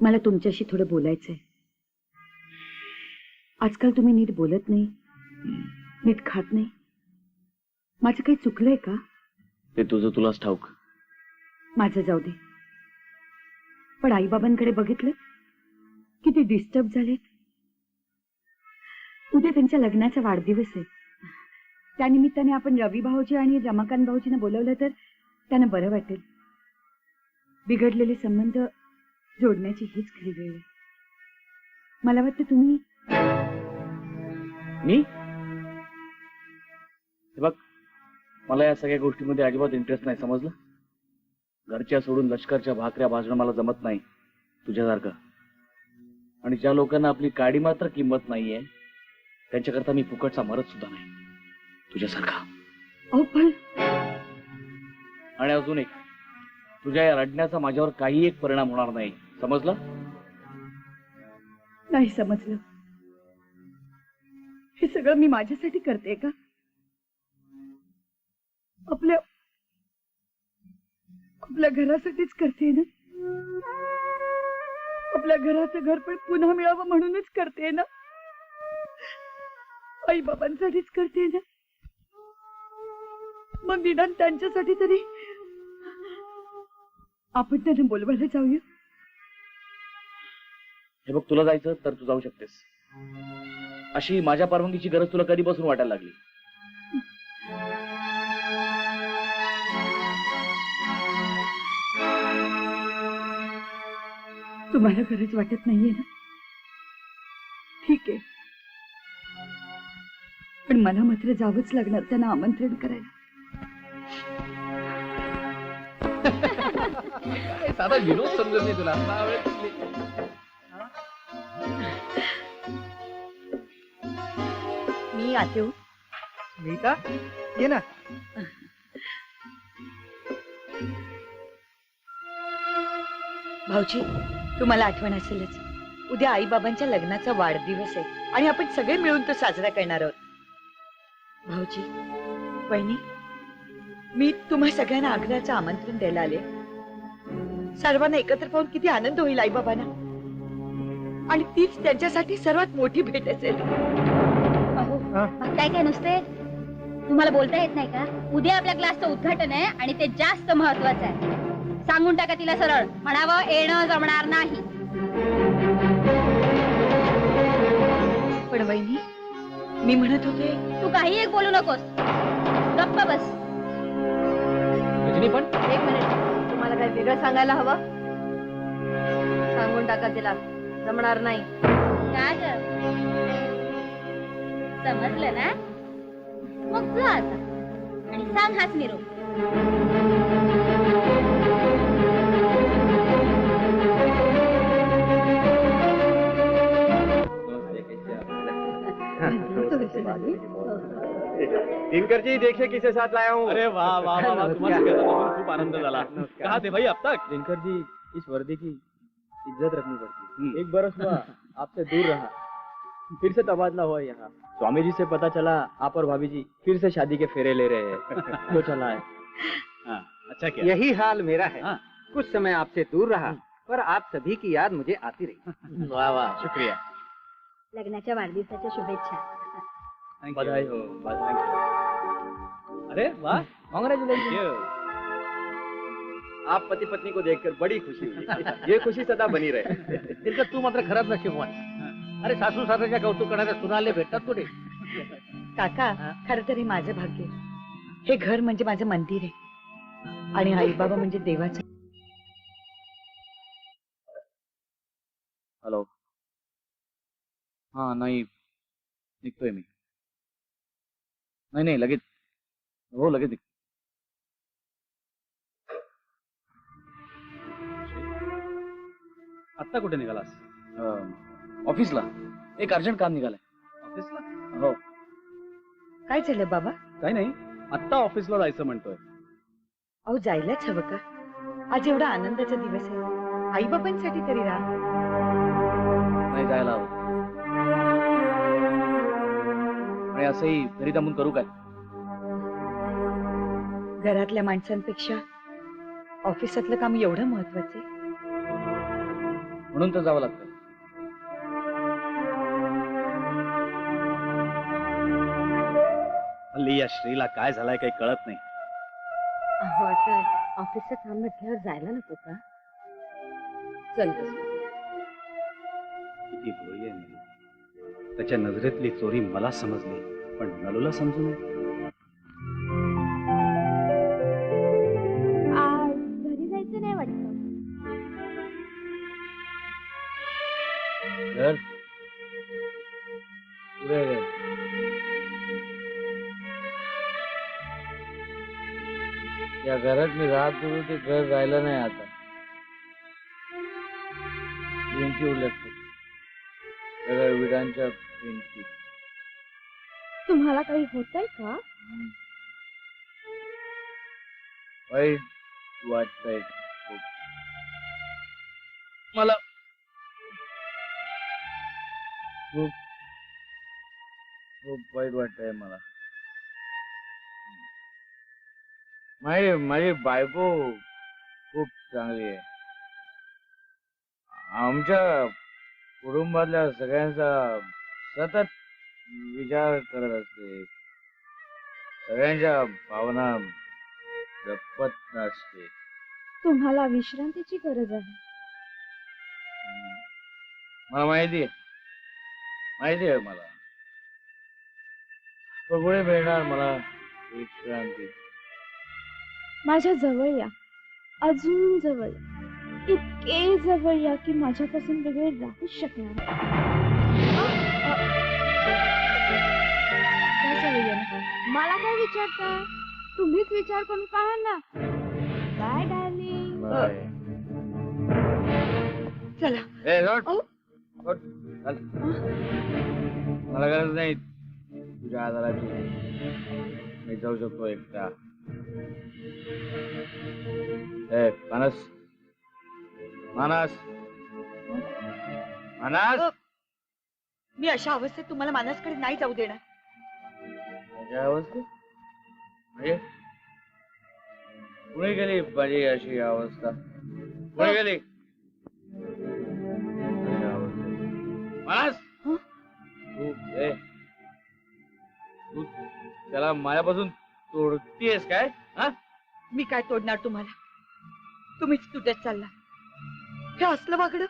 मला तुमच्याशी थोडं बोलायचंय. आजकाल तुम्ही नीट बोलत नाही. नीट खात नाही. माझं काही चुकलंय का? ते तुझं तुलाच ठाऊक. माझं जाऊ दे. पण आईबाबांकडे बघितलं? किती डिस्टर्ब झालेत. उद्या त्यांच्या लग्नाचा वाढदिवस आहे त्यानिमित्ताने आपण रवी भाऊजी आणि रमाकांत भाऊजींना बोलवलं तर त्यांना बरं वाटेल. बिघडलेले संबंध जोडण्याची हीच खरी वेळ आहे. मला वाटतं तुम्ही मी? हे बघ मला या सगळ्या गोष्टीमध्ये अजिबात इंटरेस्ट नाही समजलं? घरच्या सोडून लष्करच्या भाकऱ्या भाजणं मला जमत नाही तुझ्यासारखं. आणि ज्या लोकांना आपली काडी मात्र किंमत नाहीये त्यांच्याकरता मी फुकटचा मरत सुद्धा नाही तुझ्यासारखा. अहो पण आणि अजून एक तुझ्या या रडण्याचा माझ्यावर काही एक परिणाम होणार नाही. समजलं? नाही समजलं. हे सगळं मी माझ्यासाठी करते का? आपल्या आपल्या घरासाठीच करते ना? आपल्या घराचं घर पण पुन्हा मिळावं म्हणूनच करते ना? आई बाबांसाठीच करते ना? मग निदान त्यांच्यासाठी तरी आपण त्यांना बोलवायला जाऊया? हे बघ तुला जायचं तर तू जाऊ शकतेस. अशी माझ्या परवानगीची गरज तुला कधीपासून वाटायला लागली? तुम्हाला गरज वाटत नाहीये ना? ठीक आहे. पण मला मात्र जावंच लागणार त्यांना आमंत्रण करायला. साधा विनोद समजत नाही तुला. मी आते हो मीता ये ना. भाऊजी तुम्हाला आठवण असेलच. उद्या आई बाबांच्या लग्नाचा वाढदिवस आहे आणि आपण सगळे मिळून तो साजरा करणार आहोत. भाऊजी वहिनी मी तुम्हा सगळ्यांना आग्र्याचं आमंत्रण द्यायला आले. सर्वांना एकत्र पाहून किती आनंद होईल आई बाबांना आणि तीच त्यांच्यासाठी सर्वात मोठी भेट असेल. काय काय नुसते? तुम्हाला बोलता येत नाही का? उद्या आपल्या क्लासचं उद्घाटन आहे आणि ते जास्त महत्वाचं आहे. सांगून टाका तिला सरळ. म्हणावं येणं जमणार नाही. पण वहिनी मी म्हणत होते तू काही एक बोलू नकोस. गप्प बस. रजनी पण? एक मिनिट. तुम्हाला काही वेगळं सांगायला हवं? सांगून टाका तिला. जमणार नाही. काय ग? समजलं ना? मग जा आता. आणि सांग हाच निरोप. दिनकर जी देखिए किसे साथ लाया हूँ. अरे वाह वाह वाह तुम्हारी खूप आनंद झाला. कहा थे भाई अब तक? दिनकर जी इस वर्दी की इज्जत रखनी पड़ती है। एक बरस हुआ आपसे दूर रहा। फिर से तबादला हुआ यहाँ। स्वामी जी से पता चला आप और भाभी जी फिर से शादी के फेरे ले रहे हैं। तो चला है। अच्छा क्या। यही हाल मेरा है। हाँ। कुछ समय आपसे दूर रहा पर आप सभी की याद मुझे आती रही। वाह वाह शुक्रिया। लग्नाच्या वाढदिवसाच्या शुभेच्छा। बधाई हो बधाई अरे वाह कांग्रेचुलेशन आप पति पत्नी को देखकर बड़ी खुशी हुई। ये खुशी सदा बनी रहे। तिथं तू मात्र खराब नशीबवान अरे सासू सासऱ्याच्या कौतुक करणाऱ्या सुनाले भेटतात कुठे? काका खर तर हे माझं भाग्य. हे घर म्हणजे माझं मंदिर आहे. आणि आई बाबा म्हणजे देवाचं. हॅलो. हा नाही. निघतोय मी. नाही नाही लगेच. हो लगेच निघ आत्ता कुठे निघालास? ऑफिसला. एक अर्जंट काम निघालंय. ऑफिसला? हो. काय झालं बाबा? काही नाही. आत्ता ऑफिसला जायचं म्हणतोय. अहो जायलाच हवं का आज एवढा आनंदाचा दिवस आहे. आई बाबांसाठी तरी राहा. नाही जायला हवं. आणि असंही घरी थांबून करू काय? घरातल्या माणसांपेक्षा ऑफिसातलं काम एवढं महत्वाचं आहे. म्हणून तर जावं लागतं. हल्ली या श्रीला काय झालंय काही कळत नाही. अहो आता ऑफिसचं काम म्हटल्यावर जायला नको का? चल बस. किती भोळी आहे नलू. त्याच्या नजरेतली चोरी मला समजली पण नलूला समजू नये. मी राहत होतो ते घर राहिलं नाही आता. भिंती उलटतो सगळ्या विडांच्या भिंती. तुम्हाला काही होतंय का? हम्म. वाईट वाटतंय. खूप. मला खूप खूप वाईट वाटतंय मला. माझी माझी बायको खूप चांगली आहे आमच्या कुटुंबातल्या सगळ्यांचा सतत विचार करत असते. सगळ्यांच्या भावना जपत नसते. तुम्हाला विश्रांतीची गरज आहे. मला माहिती आहे. माहिती आहे मला. पण पुढे मिळणार मला विश्रांती. माझ्या जवळ या अजून जवळ इतके जवळ या की माझ्यापासून वेगळे राहूच शकणार मला काय विचारता तुम्हीच विचार करून पहा ना बाय डार्लिंग बाय. चला ए, सोड. अहो. सोड. चल. मला गरज नाही तुझ्या आधाराची मी जाऊ शकतो एकटा ए मानस. मानस. मानस. मी अशा अवस्थेत तुम्हाला मानसकडे नाही जाऊ देणार. माझ्या अवस्था म्हणजे? कुणी गेली माझी अशी अवस्था? कुणी गेली? अशी अवस्था. मानस! हं? तू ए. तू त्याला माझ्यापासून तोडतीयस काय? हा? मी काय तोडणार तुम्हाला? तुम्हीच तुझ्यात चालला हे असलं वागणं?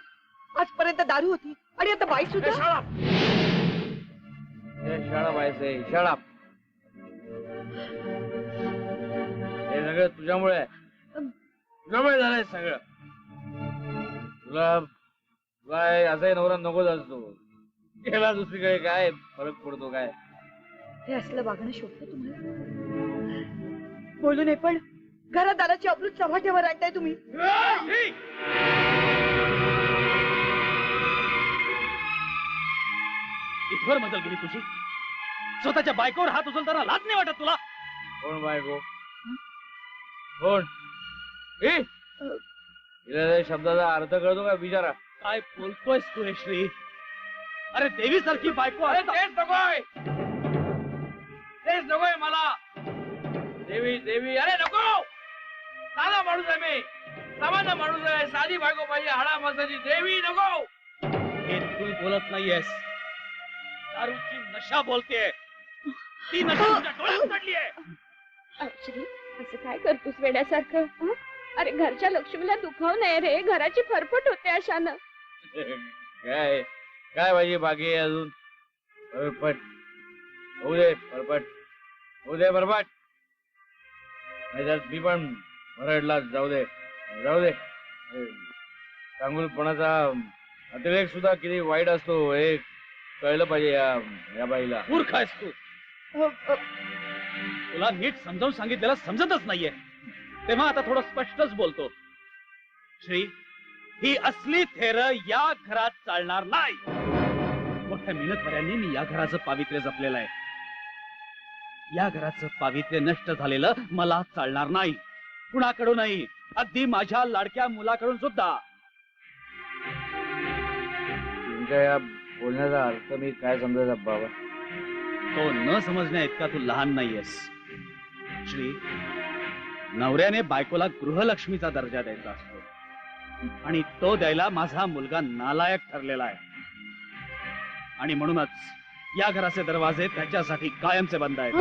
आजपर्यंत दारू होती आणि आता बाई सुद्धा? शाळा! पाहिजे शाळा हे सगळं तुझ्यामुळे आहे. तुझ्यामुळे झालंय सगळं. तुला तुला हे असाही नवरा नकोच असतो गेला दुसरीकडे काय फरक पडतो काय? हे असलं वागणं शोभतं तुम्हाला? बोलू नये पण घरात दाराची अब्रूत चव्हाट्यावर आणताय तुम्ही. इथवर मजल गेली तुझी. स्वतःच्या बायकोवर हात उचलताना लाज नाही वाटत तुला? कोण बायको? कोण? ए? शब्दाचा अर्थ कळतो का विचारा काय बोलतोयस तू हे श्री अरे देवी सारखी बायको असता- तेच नकोय तेच नकोय मला. देवी देवी. अरे नको! साधा माणूस आहे मी. सामान्य माणूस आहे. साधी पाहिजे. हाडा माणसाची. देवी नको! हे तू बोलत नाहीयेस. दारूची नशा बोलतेय. ती नशा तुझ्या डोळ्यात आहे. असं काय करतोस वेड्यासारखं? हं? अरे घरच्या लक्ष्मीला दुखाव नये रे. घराची फरफट होते अशानं. काय? काय पाहिजे बाकी अजून? परपट होऊ दे परपट होऊ दे परपट नाहीतर मी पण भरडला जाऊ दे. जाऊ दे. चांगुलपणाचा अतिरेक सुद्धा किती वाईट असतो हे कळलं पाहिजे या या बाईला. मूर्ख आहेस तू. तुला नीट समजावून सांगितलेला समजतच नाहीये. तेव्हा आता थोडं स्पष्टच बोलतो. श्री ही असली थेर या घरात चालणार नाही. मोठ्या मेहनतकऱ्यांनी मी या घराचं पावित्र्य जपलेलं आहे. या घराचं पावित्र्य नष्ट झालेलं मला चालणार नाही. कुणाकडूनही अगदी माझ्या लाडक्या मुलाकडून सुद्धा. तुमच्या या बोलण्याचा अर्थ मी काय समजायचा बाबा? तो न समजण्या इतका तू लहान नाहीयेस. श्री नवऱ्याने बायकोला गृहलक्ष्मीचा दर्जा द्यायचा असतो. आणि तो द्यायला माझा मुलगा नालायक ठरलेला आहे. आणि म्हणूनच या घराचे दरवाजे त्याच्यासाठी कायमचे बंद आहेत.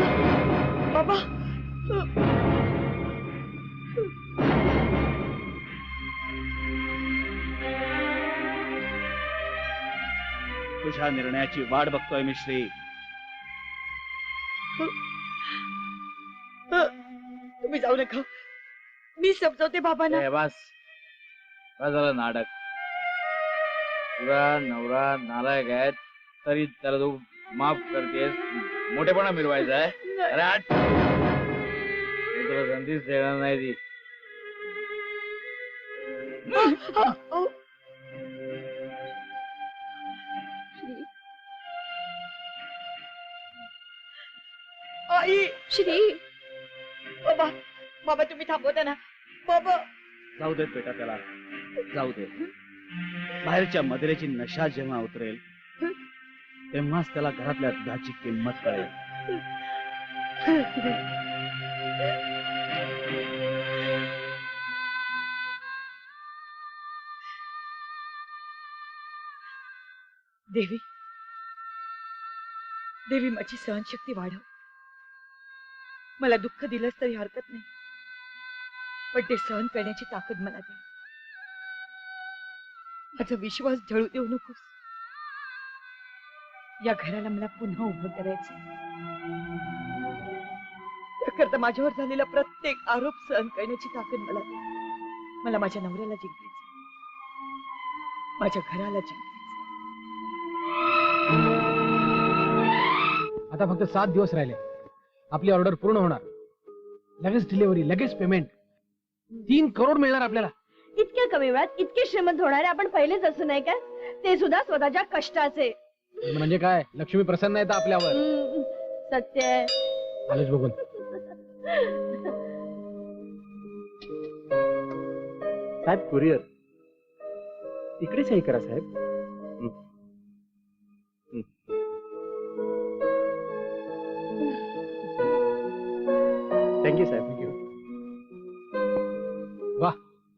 बाबा. तुझ्या निर्णयाची वाट बघतोय मी श्री. तुम्ही जाऊ नका. मी समजवते बाबांना. ए, बस. बस झालं नाटक. तुला नवरा नालायक आहे तरी त्याला तू माफ करतेस मोठेपणा मिरवायचा आहे. अरे आठ तुला संधीच देणार नाही ती. आई. श्री. बाबा बाबा तुम्ही थांबवता ना. बाबा. जाऊ देत बेटा त्याला. जाऊ दे. बाहेरच्या मदिरेची नशा जेव्हा उतरेल तेव्हाच त्याला घरातल्या दुधाची किंमत कळेल. देवी देवी माझी सहनशक्ती वाढव. मला दुःख दिलंच तरी हरकत नाही. पण ते सहन करण्याची ताकद मला दे. माझा विश्वास झळू देऊ नकोस. या घराला मला पुन्हा उभं करायचं त्याकरता माझ्यावर झालेला प्रत्येक आरोप सहन करण्याची ताकद मला मला माझ्या नवऱ्याला जिंकायचं माझ्या घराला जिंकायचं आता फक्त सात दिवस राहिले. आपली ऑर्डर पूर्ण होणार. लगेच डिलिव्हरी लगेच पेमेंट. तीन करोड मिळणार आपल्याला. इतक्या कमी वेळात इतके श्रीमंत होणारे आपण पहिलेच असं नाही का? ते सुद्धा स्वतःच्या कष्टाचे. म्हणजे काय? लक्ष्मी प्रसन्न आहेत आपल्यावर. हम्म, सत्य आहे. आलेच बघून. साहेब कुरिअर इकडे सही करा साहेब. थँक्यू साहेब. थँक्यू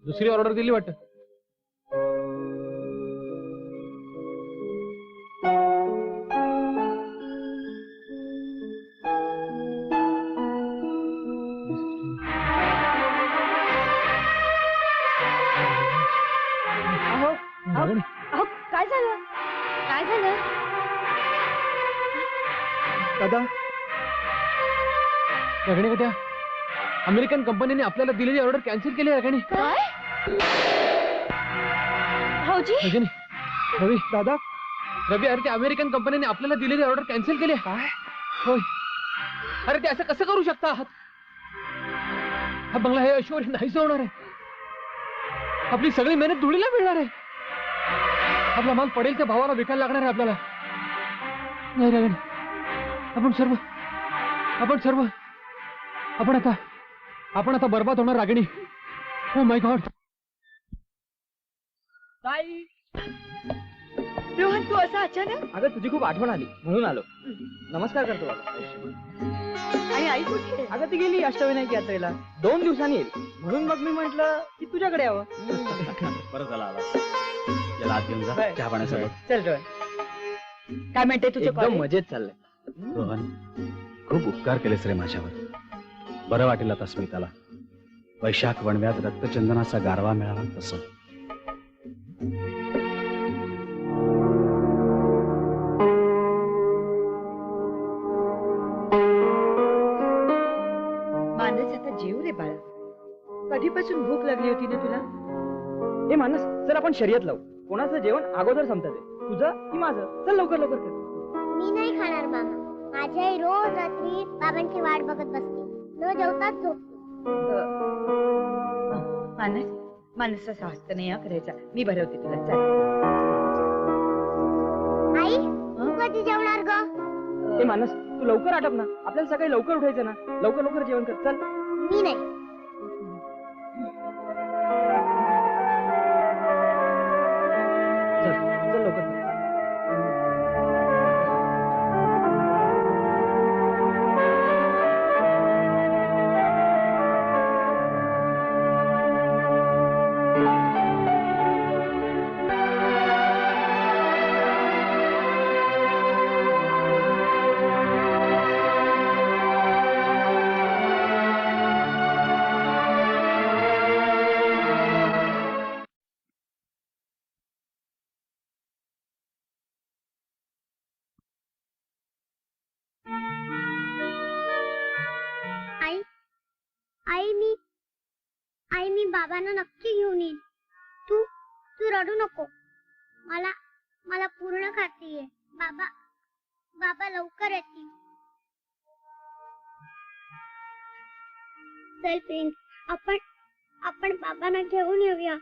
दुसरी ऑर्डर दिली वाटतं. दादा. रगणे त्या अमेरिकन कंपनीने आपल्याला दिलेली ऑर्डर कॅन्सल केली आहे रगणे काय? भाऊजी? रजनी रवी दादा. रवी अरे त्या अमेरिकन कंपनीने आपल्याला दिलेली ऑर्डर कॅन्सल केली आहे. काय? होय. अरे ते असं कसं करू शकता आहात? हा बंगला हे ऐश्वर्य नाहीच होणार आहे. आपली सगळी मेहनत धुळीला मिळणार आहे. आपला माल पडेल त्या भावाला विकायला लागणार आहे आपल्याला. नाही रगण आपण सर्व आपण सर्व आपण आता आपण आता बर्बाद होणार रागिणी. हो माय गॉड ताई रोहन तू असा अचानक? अगं तुझी खूप आठवण आली म्हणून आलो. नमस्कार करतो बाबा. आणि आई कुठे? अगं ती गेली अष्टविनायक यात्रेला. दोन दिवसांनी येईल. म्हणून मग मी म्हंटल की तुझ्याकडे यावं. बरं झाला आला याला आत घेऊन जा. बाय. चहा पाण्यासोबत. चल रोहन. काय म्हणते तुझं एकदम? मजेत चाललंय. रोहन खूप उपकार केलेस रे माझ्यावर. बरं वाटेल आता स्मिताला. वैशाख वणव्यात रक्तचंदनाचा गारवा मिळाला तसं. मानस आता जेव रे बाळा. कधीपासून भूक लागली होती ना तुला? हे मानस चल आपण शर्यत लावू. कोणाचं जेवण अगोदर संपतात आहे तुझं की माझं? चल लवकर लवकर कर. मी नाही खाणार मामा. माझी आई रोज रात्री बाबांची वाट बघत बसते. न जेवताच झोपते. मानस मानसाचा हस्त नाही करायचा. मी भरवते तुला. चल. आई तू कधी जेवणार ग? हे मानस तू लवकर आटप ना. आपल्याला सकाळी लवकर उठायचं ना. लवकर लवकर जेवण कर. चल. मी नाही. आई मी आई मी बाबांना नक्की घेऊन येईन. तू तू रडू नको. मला मला पूर्ण खात्री आहे. बाबा बाबा लवकर येतील. चल प्रिन्स आपण आपण बाबांना घेऊन येऊया.